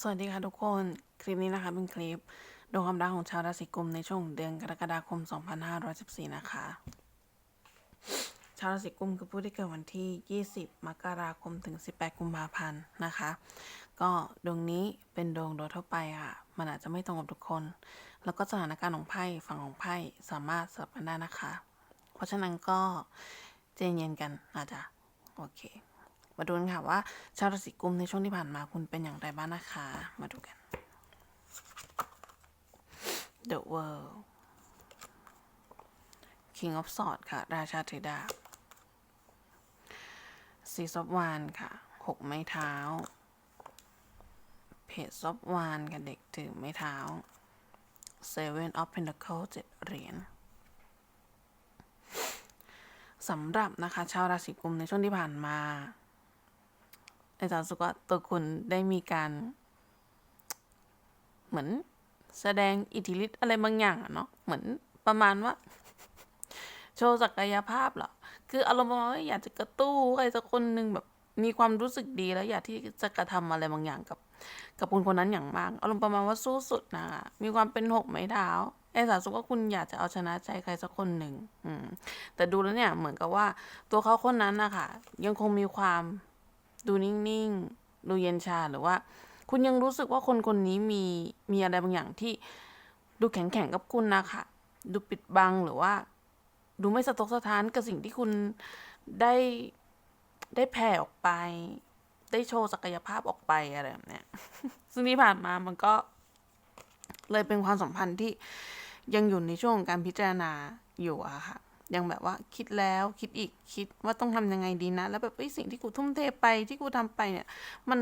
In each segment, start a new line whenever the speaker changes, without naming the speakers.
สวัสดีค่ะทุกคน คลิปนี้นะคะเป็นคลิปดวงความรักของชาวราศีกุมในช่วงเดือนกรกฎาคม 2514 นะคะ ชาวราศีกุมคือผู้ที่เกิดวันที่ 20 มกราคมถึง 18 กุมภาพันธ์นะคะ ก็ดวงนี้เป็นดวงโดยทั่วไปค่ะมันอาจจะไม่ตรงกับทุกคน แล้วก็สถานการณ์ของไพ่ฝั่งของไพ่สามารถสลับกันได้นะคะ เพราะฉะนั้นก็ใจเย็นกันอาจจะโอเค มาดูกันค่ะว่า ชาวราศีกุมในช่วงที่ผ่านมาคุณเป็นอย่างไรบ้างนะคะ มาดูกัน The World King of Swords ค่ะ ราชาถือดา Six of Wands ค่ะหกไม้เท้า Page of Wands ค่ะเด็กถือไม้เท้า Seven of Pentacles เจ็ดเหรียญสำหรับนะคะ ชาวราศีกุมในช่วงที่ผ่านมา อาจารย์สึกว่าตัวคุณได้มีการ เหมือนแสดงอิทธิฤทธิ์อะไรบางอย่างอะเนาะเหมือนประมาณว่า โชว์ศักยภาพเหรอคืออารมณ์ประมาณว่าอยากจะกระตู้ใครสักคนหนึ่งแบบมีความรู้สึกดีแล้วอยากที่จะกระทำอะไรบางอย่างกับ กับคุณคนนั้นอย่างมาก อารมณ์ประมาณว่าสู้สุดนะคะมีความเป็นหกไม้เท้าไอ้สาสุกว่าคุณอยากจะเอาชนะใจใครสักคนหนึ่งอืมแต่ดูแล้วเนี่ยเหมือนกับว่า ตัวเขาคนนั้นนะคะยังคงมีความ ดูนิ่งๆ ดูเย็นชาหรือว่า คุณยังรู้สึกว่าคนคนนี้มีมีอะไรบางอย่างที่ดูแข็งๆกับคุณนะคะดูปิดบังหรือว่า ดูไม่สะทกสะท้านกับสิ่งที่คุณได้ได้แผ่ออกไป ได้โชว์ศักยภาพออกไปอะไรแบบเนี้ยซึ่งที่ผ่านมามันก็ เลยเป็นความสัมพันธ์ที่ยังอยู่ในช่วงของการพิจารณาอยู่อะค่ะ ยังแบบว่าคิดแล้วคิดอีกคิดว่าต้องทำยังไงดีนะ แล้วแบบไอ้สิ่งที่กูทุ่มเทไปที่กูทำไปเนี่ย มัน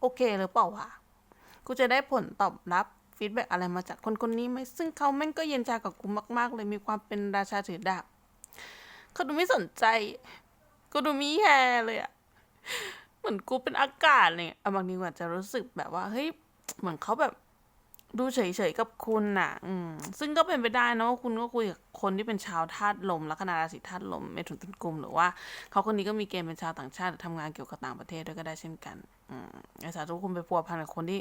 โอเคหรือเปล่าวะกูจะได้ผลตอบรับฟีดแบ็อะไรมาจากคนคนนี้ไหมซึ่งเขาแม่งก็เย็นชากับกูมาก ๆ เลยมีความเป็นราชาถือดาบเขาดูไม่สนใจกูดูมีแฮเลยอะเหมือนกูเป็นอากาศเนี่ยอาบางทีกว่าจะรู้สึกแบบว่าเฮ้ยเหมือนเขาแบบ ดูเฉยๆกับคุณน่ะ อืม ซึ่งก็เป็นไปได้นะว่าคุณก็คุยกับคนที่เป็นชาวธาตุลมลัคนาราศีธาตุลมเมถุนตุลกุมหรือว่าเขาคนนี้ก็มีเกณฑ์เป็นชาวต่างชาติหรือทำงานเกี่ยวกับต่างประเทศด้วยก็ได้เช่นกัน อืมไอ้สาธุคุณไปพัวพันกับคนที่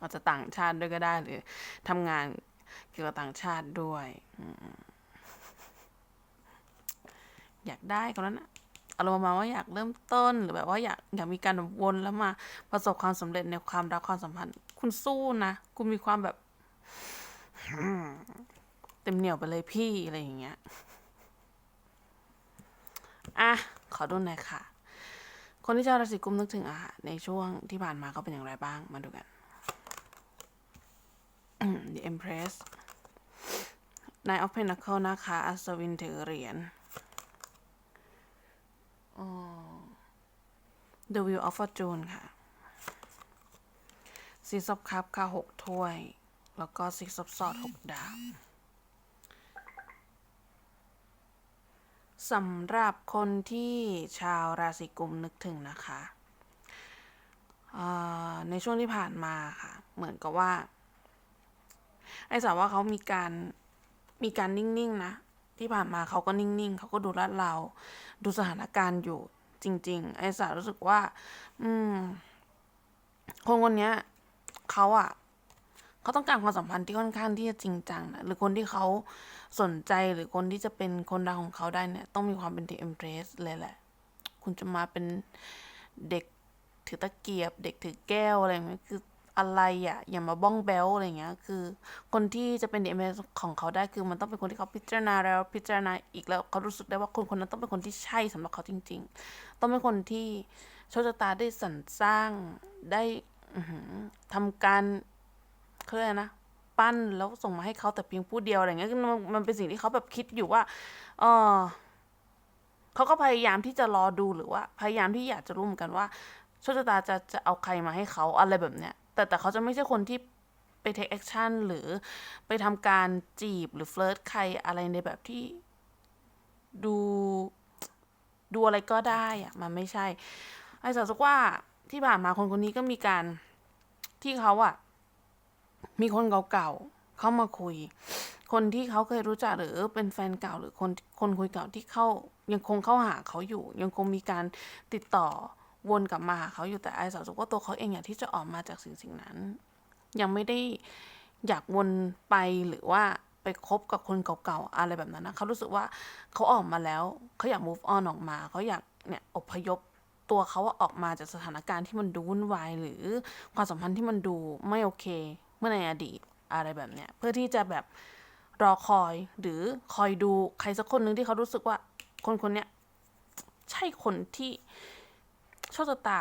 อาจจะต่างชาติด้วยก็ได้ หรือทำงานเกี่ยวกับต่างชาติด้วย อืมอยากได้คนนั้นนะอารมณ์มาว่าอยากเริ่มต้นหรือแบบว่าอยากอยากมีการวนแล้วมาประสบความสำเร็จในความรักความสัมพันธ์ คุณสู้นะคุณมีความแบบ เต็มเหนียวไปเลยพี่อะไรอย่างเงี้ยอะขอดูหน่อยค่ะ คนที่ชาวราศีกุมนึกถึงอาหารในช่วงที่ผ่านมาเขาเป็นอย่างไรบ้างมาดูกัน The Empress Nine of Pentacles นะคะอัศวินถือเหรียญ The Wheel of Fortune ค่ะ Six of Cups ค่ะหกถ้วย แล้วก็ Six of Swords หกดาบสำหรับคนที่ชาวราศีกุมนึกถึงนะคะ ในช่วงที่ผ่านมาค่ะ เหมือนกับว่าไอ้สาวว่าเขามีการมีการนิ่งๆนะ ที่ผ่านมาเขาก็นิ่งๆเขาก็ดูลาดเรา ดูสถานการณ์อยู่จริง ๆ ไอ้สาวรู้สึกว่า อืม คนคนเนี้ย เขาอะเขาต้องการความสัมพันธ์ที่ค่อนข้างที่จะจริงจังนะหรือคนที่เขาสนใจหรือคนที่จะเป็นคนรักของเขาได้เนี่ย ต้องมีความเป็น The Empress เลยแหละ คุณจะมาเป็นเด็กถือตะเกียบ เด็กถือแก้วอะไรอย่างเงี้ยคืออะไรอะ่ะอย่ามาบ้องแบลอะไรเงี้ย คือ คนที่จะเป็น The Empress ของเขาได้คือมันต้องเป็นคนที่เขาพิจารณาแล้วพิจารณาอีกแล้วเขารู้สึกได้ว่าคนคนนั้นต้องเป็นคนที่ใช่สำหรับเขาจริง ๆ ต้องเป็นคนที่โชคชะตาได้สรรสร้างได้ ทำการเขาเรียกอะไรนะ ปั้นแล้วส่งมาให้เขาแต่เพียงผู้เดียวอะไรเงี้ยมันมันเป็นสิ่งที่เขาแบบคิดอยู่ว่า เออเขาก็พยายามที่จะรอดูหรือว่า พยายามที่อยากจะรู้เหมือนกันว่าโชคชะตาจะจะเอาใครมาให้เขาอะไรแบบเนี้ย แต่แต่เขาจะไม่ใช่คนที่ไป take action หรือไปทำการจีบหรือเฟลิร์ตใครอะไรในแบบที่ดูดูอะไรก็ได้อะมันไม่ใช่ ไอ้สาวสุกว่าที่ผ่านมาคนคนนี้ก็มีการ ที่เขาอะมีคนเก่าๆเข้ามาคุย คนที่เขาเคยรู้จักหรือเป็นแฟนเก่าหรือคนคนคุยเก่าที่เข้า ยังคงเข้าหาเขาอยู่ ยังคงมีการติดต่อวนกลับมาหาเขาอยู่แต่ไอ้สาวรู้สึกว่าตัวเขาเองอยากที่จะออกมาจากสิ่งสิ่งนั้น ยังไม่ได้อยากวนไปหรือว่าไปคบกับคนเก่าๆอะไรแบบนั้นนะเขารู้สึกว่าเขาออกมาแล้วเขาอยาก move on ออกมาเขาอยากเนี่ยอพยพ ตัวเขาอออกมาจากสถานการณ์ที่มันดูวุ่นวายหรือความสัมพันธ์ที่มันดูไม่โอเค เมื่อในอดีตอะไรแบบเนี้ยเพื่อที่จะแบบรอคอยหรือคอยดูใครสักคนหนึ่งที่เขารู้สึกว่าคนคนเนี้ยใช่คนที่ชคชะตา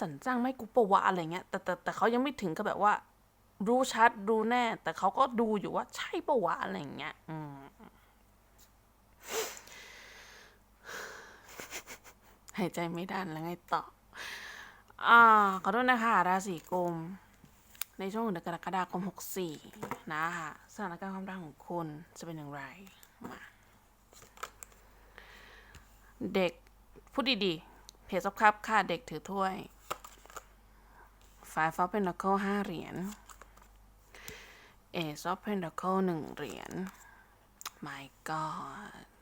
สรรจ้างไม่กูปะวะอะไรเงี้ยแต่แต่แต่เขายังไม่ถึงกับแบบว่า รู้ชัดรู้แน่ แต่เขาก็ดูอยู่ว่าใช่ปะวะอะไรเงี้ย อืม หายใจไม่ดันแล้วไงต่อ อ่า ขอโทษนะคะ ราศีกุม ในช่วงเดือนกรกฎาคม 64 นะคะสถานการณ์ความรักของคุณจะเป็นอย่างไร มา เด็ก พูดดีๆเพจซับครับค่ะ เด็กถือถ้วย Five of Pentacles ห้าเหรียญ Ace of Pentacles หนึ่งเหรียญ My God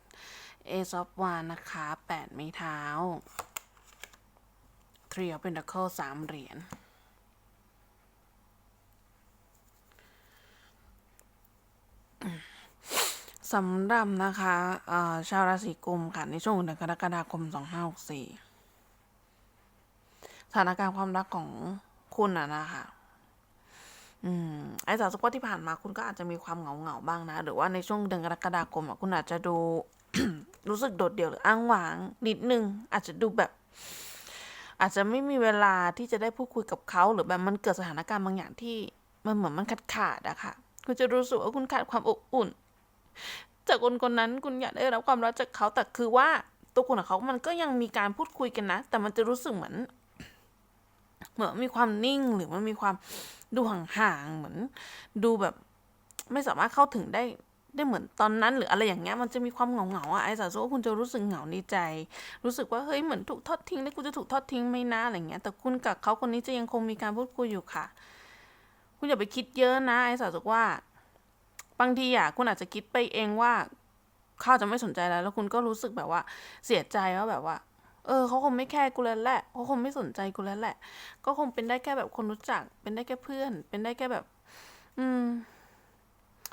Ace of Wands นะคะแปดไม้เท้า Three of Pentacles สามเหรียญสำหรับนะคะชาวราศีกุมค่ะในช่วงเดือนกรกฎาคม 2564 สถานการณ์ความรักของคุณอะนะคะอืมไอ้สาวสกว่าที่ผ่านมาคุณก็อาจจะมีความเหงาเหงาๆบ้างนะ หรือว่าในช่วงเดือนกรกฎาคมอะคุณอาจจะดู รู้สึกโดดเดี่ยวหรืออ้างว้างนิดนึง อาจจะดูแบบ อาจจะไม่มีเวลาที่จะได้พูดคุยกับเขา หรือแบบมันเกิดสถานการณ์บางอย่างที่มันเหมือนมันขาดขาดอะค่ะ คุณจะรู้สึกว่าคุณขาดความอบอุ่น จากคนคนนั้นคุณอยากได้รับความรักจากเขาแต่คือว่าตัวคุณกับเขา มันก็ยังมีการพูดคุยกันนะ แต่มันจะรู้สึกเหมือน เหมือนมีความนิ่งหรือมันมีความดูห่างๆเหมือน ดูแบบ ไม่สามารถเข้าถึงได้ ได้เหมือนตอนนั้นหรืออะไรอย่างเงี้ยมันจะมีความเหงาเหงาๆอะไอ้สาวรู้ว่คุณจะรู้สึกเหงาในใจ รู้สึกว่าเฮ้ยเหมือนถูกทอดทิ้งแล้วกูจะถูกทอดทิ้งไหมนะอะไรเงี้ยแต่คุณกับเขาคนนี้จะยังคงมีการพูดคุยอยู่ค่ะ คุณอย่าไปคิดเยอะนะไอ้สาวรู้ว่า บางทีอะคุณอาจจะคิดไปเองว่าเขาจะไม่สนใจแล้ว แล้วคุณก็รู้สึกแบบว่า เสียใจว่าแบบว่า เออเขาคงไม่แคร์กูแล้วแหละเขาคงไม่สนใจกูแล้วแหละ ก็คงเป็นได้แค่แบบคนรู้จัก เป็นได้แค่เพื่อน เป็นได้แค่แบบ อืม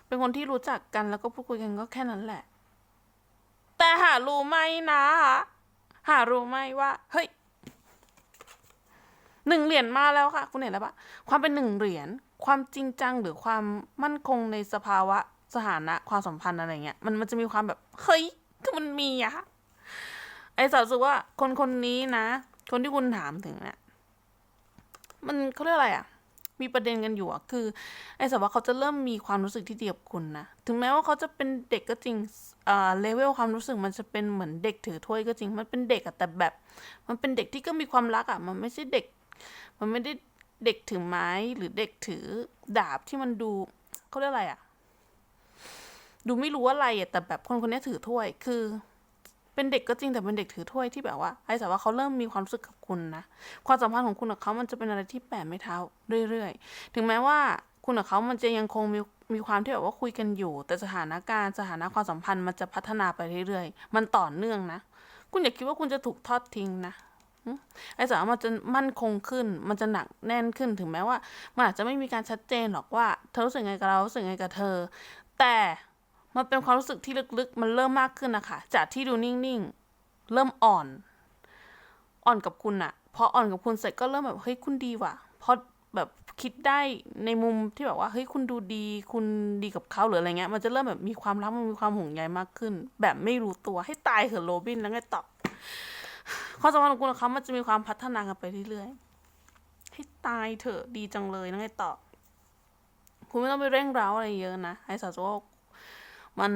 เป็นคนที่รู้จักกันแล้วก็พูดคุยกันก็แค่นั้นแหละ แต่หารู้ไหมนะ หารู้ไหมว่า เฮ้ยหนึ่งเหรียญมาแล้วค่ะ คุณเห็นแล้วปะความเป็นหนึ่งเหรียญความจริงจังหรือความมั่นคงในสภาวะสถานะความสัมพันธ์อะไรเงี้ยมันมันจะมีความแบบเฮ้ยคือมันมีอะไอ้สาวรู้สึกว่าคนคนนี้นะ คนที่คุณถามถึงเนี่ยมันเขาเรียกอะไรอะ มีประเด็นกันอยู่อะคือ ไอ้สาวว่าเขาจะเริ่มมีความรู้สึกที่ดีกับคุณนะ ถึงแม้ว่าเขาจะเป็นเด็กก็จริงเอ่อเลเวลความรู้สึกมันจะเป็นเหมือนเด็กถือถ้วยก็จริง มันเป็นเด็กอะแต่แบบ มันเป็นเด็กที่ก็มีความรักอะมันไม่ใช่เด็ก มันไม่ได้เด็กถือไม้หรือเด็กถือดาบที่มันดูเขาเรียกอะไรอะดูไม่รู้อะไรอะแต่แบบคนคนนี้ถือถ้วยคือ เป็นเด็กก็จริงแต่เป็นเด็กถือถ้วยที่แบบว่าไอ้แต่ว่าเขาเริ่มมีความรู้สึกกับคุณนะความสัมพันธ์ของคุณกับเขามันจะเป็นอะไรที่แปดไม่เท้าเรื่อยๆ ถึงแม้ว่าคุณกับเขามันจะยังคงมีมีความที่แบบว่าคุยกันอยู่ แต่สถานการณ์สถานะความสัมพันธ์มันจะพัฒนาไปเรื่อยๆ มันต่อเนื่องนะ คุณอย่าคิดว่าคุณจะถูกทอดทิ้งนะไอ้สาวมันจะมั่นคงขึ้น มันจะหนักแน่นขึ้นถึงแม้ว่า มันอาจจะไม่มีการชัดเจนหรอกว่าเธอรู้สึกไงกับเรารู้สึกไงกับเธอ แต่ มันเป็นความรู้สึกที่ลึกๆ มันเริ่มมากขึ้นนะคะ จากที่ดูนิ่งๆ เริ่มอ่อน อ่อนกับคุณอะพออ่อนกับคุณเสร็จก็เริ่มแบบเฮ้ยคุณดีว่ะเพราะแบบคิดได้ในมุมที่แบบว่าเฮ้ยคุณดูดี คุณดีกับเขาหรืออะไรเงี้ย มันจะเริ่มแบบมีความรักมันมีความห่วงใยมากขึ้น แบบไม่รู้ตัวให้ตายเถอะโรบินแล้วไงต่อความสัมพันธ์ของคุณกับเขามันจะมีความพัฒนากันไปเรื่อยๆให้ตายเถอะดีจังเลยนะไงต่อคุณไม่ต้องไปเร่งเร้าอะไรเยอะนะไอ้สาวโจ มัน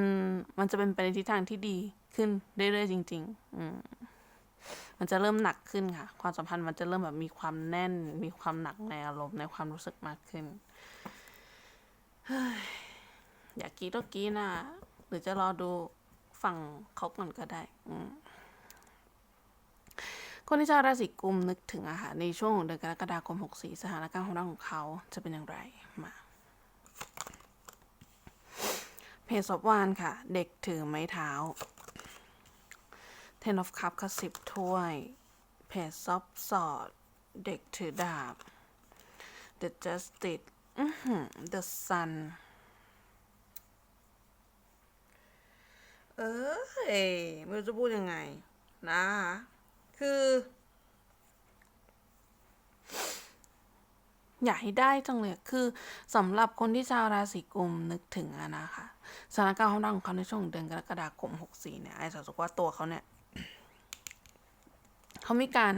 มันจะเป็นไปในทิศทางที่ดีขึ้นเรื่อยๆจริง ๆ อืมมันจะเริ่มหนักขึ้นค่ะ ความสัมพันธ์มันจะเริ่มแบบมีความแน่น มีความหนักในอารมณ์ในความรู้สึกมากขึ้นอยากกี้ก็กี้นะหรือจะรอดูฝั่งเขาก่อนก็ได้คนที่ชาวราศีกุมนึกถึงอะค่ะในช่วงของเดือนกรกฎาคม 64 สถานการณ์ของเรางของเขาจะเป็นอย่างไรมา เพจซอบวานค่ะ เด็กถือไม้เท้า Ten of Cup ค่ะสิบถ้วยเพจซอฟสอดเด็กถือดาบ The Justice อื้อหือ The Sun เอ้ยไม่รู้จะพูดยังไง นะคะคือ อยากให้ได้จังเลยคือสำหรับคนที่ชาวราศีกุมนึกถึงอะนะคะสถานการณ์ความดังของเขาในช่วงเดือนกรกฎาคม64เนี่ยไอ้สาวสุกว่าตัวเขาเนี่ยเขามีการ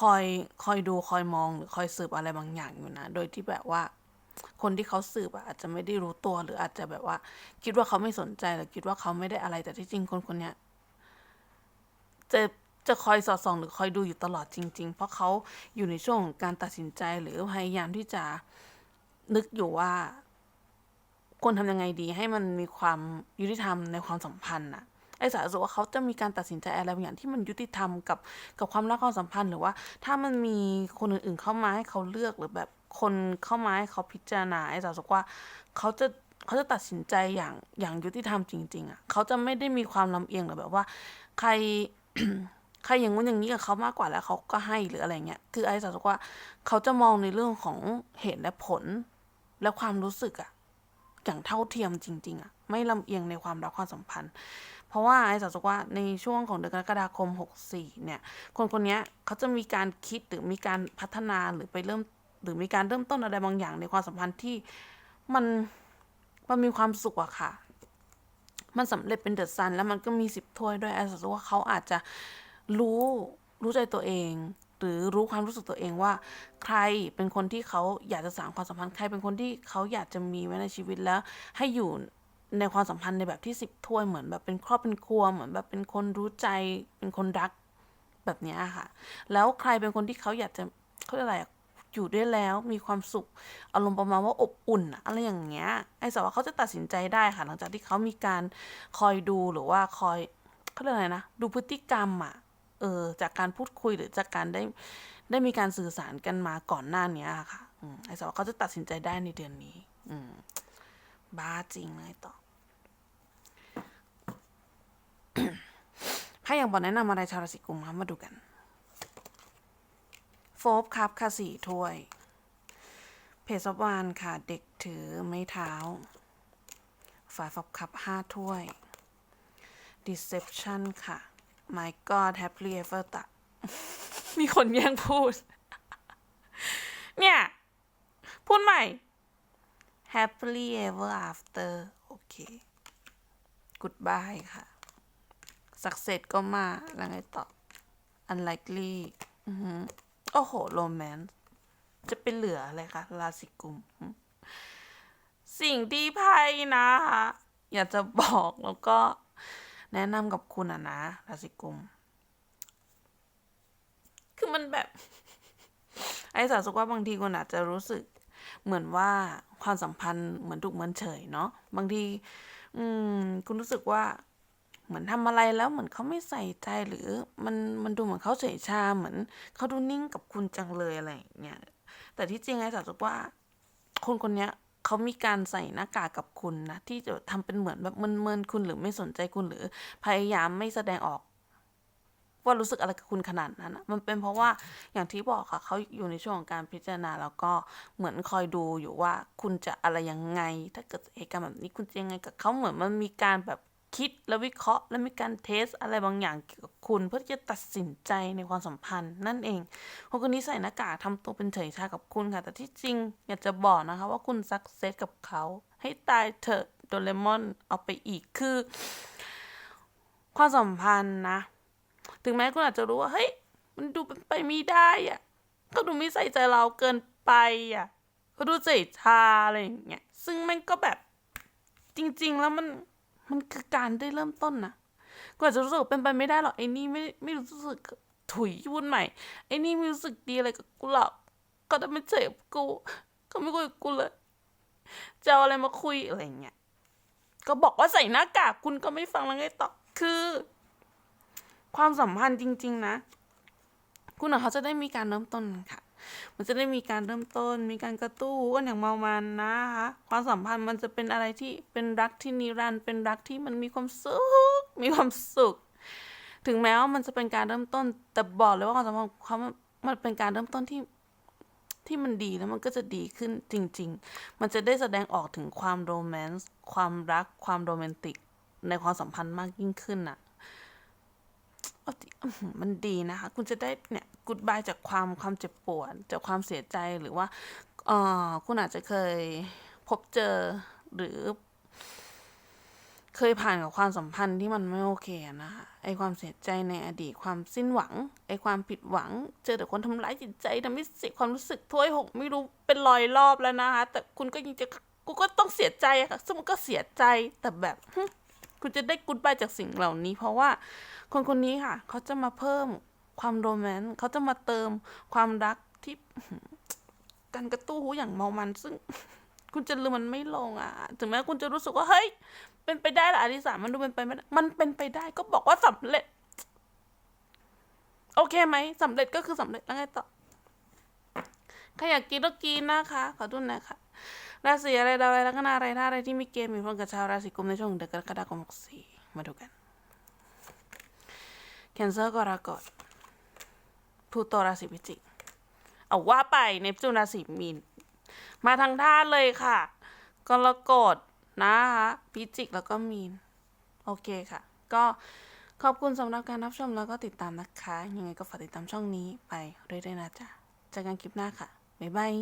คอยคอยดูคอยมองหรือคอยสืบอะไรบางอย่างอยู่นะ โดยที่แบบว่า คนที่เขาสืบอะอาจจะไม่ได้รู้ตัวหรืออาจจะแบบว่า คิดว่าเขาไม่สนใจหรือคิดว่าเขาไม่ได้อะไรแต่ที่จริงคนคนเนี้ยจะ จะคอยสอดส่องหรือคอยดูอยู่ตลอดจริง ๆ เพราะเขาอยู่ในช่วงของการตัดสินใจหรือพยายามที่จะนึกอยู่ว่าควรทำยังไงดีให้มันมีความยุติธรรมในความสัมพันธ์น่ะไอ้สารสึกว่าเขาจะมีการตัดสินใจอะไรบางอย่างที่มันยุติธรรมกับกับความรักความสัมพันธ์หรือว่า ถ้ามันมีคนอื่นๆเข้ามาให้เขาเลือกหรือแบบคนเข้ามาให้เขาพิจารณาไอ้สารสึกว่าเขาจะเขาจะตัดสินใจอย่างอย่างยุติธรรมจริง ๆอะเขาจะไม่ได้มีความลำเอียงหรือแบบว่า ใคร ครอย่างงู้นอย่างนี้กับเขามากกว่าแล้วเขาก็ให้หรืออะไรเงี้ยคือไอ้สารว่าเขาจะมองในเรื่องของเหตุและผล และความรู้สึกอะอย่างเท่าเทียมจริง ๆอะไม่ลำเอียงในความรักความสัมพันธ์ เพราะว่าไอ้สารว่าในช่วงของเดือนกรกฎาคม 64 เนี่ย คนคนนี้เขาจะมีการคิดหรือมีการพัฒนาหรือไปเริ่มหรือมีการเริ่มต้นอะไรบางอย่างในความสัมพันธ์ที่มันมันมีความสุขอะค่ะ มันสำเร็จเป็นเดอะซันแล้วมันก็มีสิบถ้วยด้วยไอ้สารว่าเขาอาจจะ รู้รู้ใจตัวเอง หรือรู้ความรู้สึกตัวเองว่า ใครเป็นคนที่เขาอยากจะสานความสัมพันธ์ใครเป็นคนที่เขาอยากจะมีไว้ในชีวิตแล้ว ให้อยู่ในความสัมพันธ์ในแบบที่สิบถ้วยเหมือนแบบเป็นครอบเป็นครัวเหมือนแบบเป็นคนรู้ใจเป็นคนรักแบบนี้ค่ะ แล้วใครเป็นคนที่เขาอยากจะเขาเรียกอะไรอยู่ด้วยแล้วมีความสุขอารมณ์ประมาณว่าอบอุ่นอะไรอย่างเงี้ยไอ้สาวเขาจะตัดสินใจได้ค่ะ หลังจากที่เขามีการคอยดูหรือว่าคอยเขาเรียกอะไรนะ ดูพฤติกรรมอะ เออจากการพูดคุยหรือจากการได้ได้มีการสื่อสารกันมาก่อนหน้านี้ค่ะอไอ้สาว่าเขาจะตัดสินใจได้ในเดือนนี้ อืมบ้าจริงเลยต่อถ้าอย่างบอกแนะนำอะไรชาวราศีกุมคะมาดูกัน โฟบครับค่ะสี่ถ้วย เพจซอบวานค่ะ เด็กถือไม้เท้า ฝ่ายฟอบคับห้าถ้วย Deception ค่ะ My God Happily Ever ตะมีคนแย่งพูด เนี่ย พูดใหม่ Happily Ever After โอเค Goodbye ค่ะ Success ก็มา แล้วไงต่อ Unlikely อือโอ้โห Romance จะเป็นเหลืออะไรคะราศีกุม สิ่งที่ไพ่นะคะอยากจะบอกแล้วก็ แนะนำกับคุณอะนะราศีกุม คือมันแบบ ไอ้สาวสุกว่าบางทีคุณอาจจะรู้สึกเหมือนว่าความสัมพันธ์เหมือนถูกเหมือนเฉยเนาะบางที อืม คุณรู้สึกว่า เหมือนทำอะไรแล้วเหมือนเขาไม่ใส่ใจหรือ มันมันดูเหมือนเขาเฉยชาเหมือนเขาดูนิ่งกับคุณจังเลยอะไรอย่างเงี้ยแต่ที่จริงไอ้สาวสุกว่า คนคนเนี้ย เขามีการใส่หน้ากากกับคุณนะที่จะทำเป็นเหมือนแบบเมินๆคุณหรือไม่สนใจคุณหรือพยายามไม่แสดงออก ว่ารู้สึกอะไรกับคุณขนาดนั้นอะมันเป็นเพราะว่าอย่างที่บอกค่ะเขาอยู่ในช่วงของการพิจารณาแล้วก็เหมือนคอยดูอยู่ว่าคุณจะอะไรยังไง ถ้าเกิดเหตุการณ์แบบนี้คุณจะยังไงกับเขาเหมือนมันมีการแบบ คิดและวิเคราะห์ และมีการเทสอะไรบางอย่างเกี่ยวกับคุณเพื่อที่จะตัดสินใจในความสัมพันธ์ นั่นเองคนคนนี้ใส่หน้ากากทำตัวเป็นเฉยชากับคุณค่ะ แต่ที่จริงอยากจะบอกนะคะว่าคุณสักเซสกับเขา ให้ตายเถอะโดเรมอนเอาไปอีกคือ ความสัมพันธ์นะ ถึงแม้คุณอาจจะรู้ว่าเฮ้ยมันดูเป็นไปไม่ได้อะเขาดูไม่ใส่ใจเราเกินไปอะเขาดูเฉยชาอะไรอย่างเงี้ยซึ่งม่งก็แบบจริง ๆ แล้วมัน มันคือการได้เริ่มต้นนะกูอาจะรู้สึกเป็นไปไม่ได้หรอกไอ้นี่ไม่ไม่รู้สึกถุยวุ่นใหม่ไอ้นี่ไม่รู้สึกดีอะไรกับกูหรอกก็จะไม่เจ็บกูเขาไม่คุยกูเลยจะออะไรมาคุยอะไรเงี้ยก็บอกว่าใส่หน้ากากคุณก็ไม่ฟังแล้วไงต่อคือ ความสัมพันธ์จริง ๆ นะ คุณกับเขาจะได้มีการเริ่มต้นค่ะ มันจะได้มีการเริ่มต้น มีการกระตู้กันอย่างเมามันนะคะความสัมพันธ์มันจะเป็นอะไรที่เป็นรักที่นิรันดร์เป็นรักที่มันมีความสุขมีความสุข ถึงแม้ว่ามันจะเป็นการเริ่มต้น แต่บอกเลยว่าความสัมพันธ์เขามันมันเป็นการเริ่มต้นที่ที่มันดีแล้วมันก็จะดีขึ้นจริง ๆ มันจะได้แสดงออกถึงความโรแมนต์ความรักความโรแมนติกในความสัมพันธ์มากยิ่งขึ้นน่ะมันดีนะคะ คุณจะได้เนี่ย กูดบายจากความความเจ็บปวดจากความเสียใจหรือว่าเออคุณอาจจะเคยพบเจอหรือ เคยผ่านกับความสัมพันธ์ที่มันไม่โอเคนะคะไอความเสียใจในอดีตความสิ้นหวัง ไอความผิดหวัง เจอแต่คนทำร้ายจิตใจทำให้เสียความรู้สึกถ้วยหกไม่รู้เป็นรอยรอบแล้วนะคะแต่คุณก็ยังจะกูก็ต้องเสียใจอะค่ะซึ่งมันก็เสียใจแต่แบบคุณจะได้กูดบายจากสิ่งเหล่านี้ เพราะว่าคนคนนี้ค่ะ เขาจะมาเพิ่ม ความโรแมนต์เขาจะมาเติมความรักที่กันกระตู้หูอย่างเมามันซึ่ง คุณจะลืมมันไม่ลงอะ ถึงแม้คุณจะรู้สึกว่าเฮ้ย เป็นไปได้หรออลิสามันดูเป็นไปไม่ได้มันเป็นไปได้ก็บอกว่าสำเร็จ โอเคไหมสำเร็จก็คือสำเร็จแล้วไงต่อใครอยากกินก็กินนะคะ ขอดุนนะคะราศีอะไรดาวอะไรลัคนาอะไรท่าอะไรที่มีเกณฑ์มีผลกับชาวราศีกุมในช่วงเดือนกรกฎาคม64มาดูกัน แคนเซอร์กรกฎ พลูโตราศีพิจิก เอาว่าไปเนปจูนราศีมีน มาทางท่าตุเลยค่ะกรกฎนะคะพิจิกแล้วก็มีน โอเคค่ะ ก็ขอบคุณสำหรับการรับชมแล้วก็ติดตามนะคะ ยังไงก็ฝากติดตามช่องนี้ไปเรื่อยๆนะจ๊ะเจอกันคลิปหน้าค่ะ บ๊ายบาย